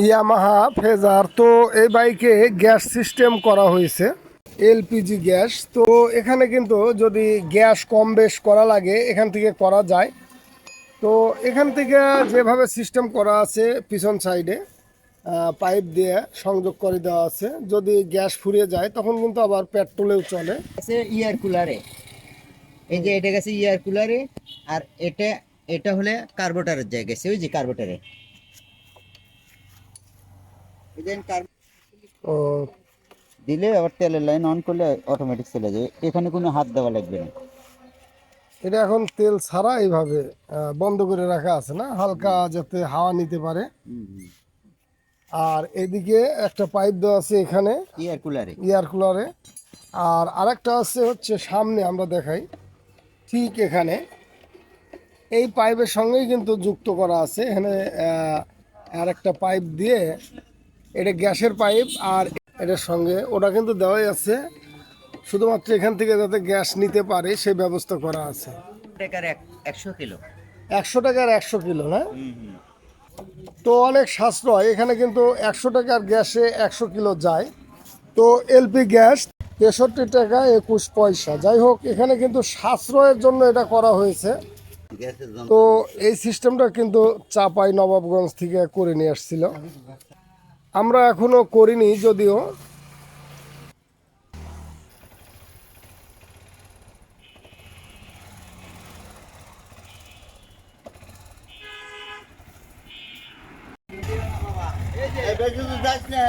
Yamaha, phasor, তো এই বাইকে গ্যাস সিস্টেম করা হয়েছে, এলপিজি গ্যাস, তো এখানে কিন্তু যদি গ্যাস কম বেশ করা লাগে, এখান থেকে করা যায়। তো এখান থেকে যেভাবে সিস্টেম করা আছে, পিছন সাইডে পাইপ দিয়ে সংযোগ করে দেওয়া আছে। যদি গ্যাস ফুরিয়ে যায়, তখন কিন্তু আবার পেট্রোলেও চলে। ইয়ার কুলারে। এই যে এটা গেছে ইয়ার কুলারে, আর এটা এটা হলে কার্বোটারের জায়গা গেছে ওই যে কার্বোটারে। ও দিলে আবার তেলের লাইন অন করলে অটোমেটিক চলে যাবে এখানে কোনো হাত দেওয়া লাগবে না। এটা এখন তেল ছাড়া এইভাবে বন্ধ করে রাখা আছে না? হালকা যাতে হাওয়া নিতে পারে। আর এদিকে একটা পাইপ দেওয়া আছে এখানে। ইয়ার কুলারে এয়ার কুলারে আর আরেকটা আছে হচ্ছে সামনে আমরা দেখাই। ঠিক এখানে। এই পাইপের সঙ্গেই কিন্তু যুক্ত করা আছে। এখানে আর একটা পাইপ দিয়ে এটা গ্যাসের পাইপ আর এটার সঙ্গে ওটা কিন্তু দেওয়াই আছে। শুধুমাত্র এখান থেকে যাতে গ্যাস নিতে পারে সেই ব্যবস্থা করা আছে। টাকার একশো কিলো। একশো টাকার একশো কিলো না? তো অনেক সাশ্রয়। এখানে কিন্তু একশো টাকার গ্যাসে একশো কিলো যায়। তো এলপি গ্যাস তেষট্টি টাকা একুশ পয়সা। যাই হোক এখানে কিন্তু সাশ্রয়ের জন্য এটা করা হয়েছে। তো এই সিস্টেমটা কিন্তু চাপাই নবাবগঞ্জ থেকে করে নিয়ে আসছিল। আমরা এখনও করিনি যদিও না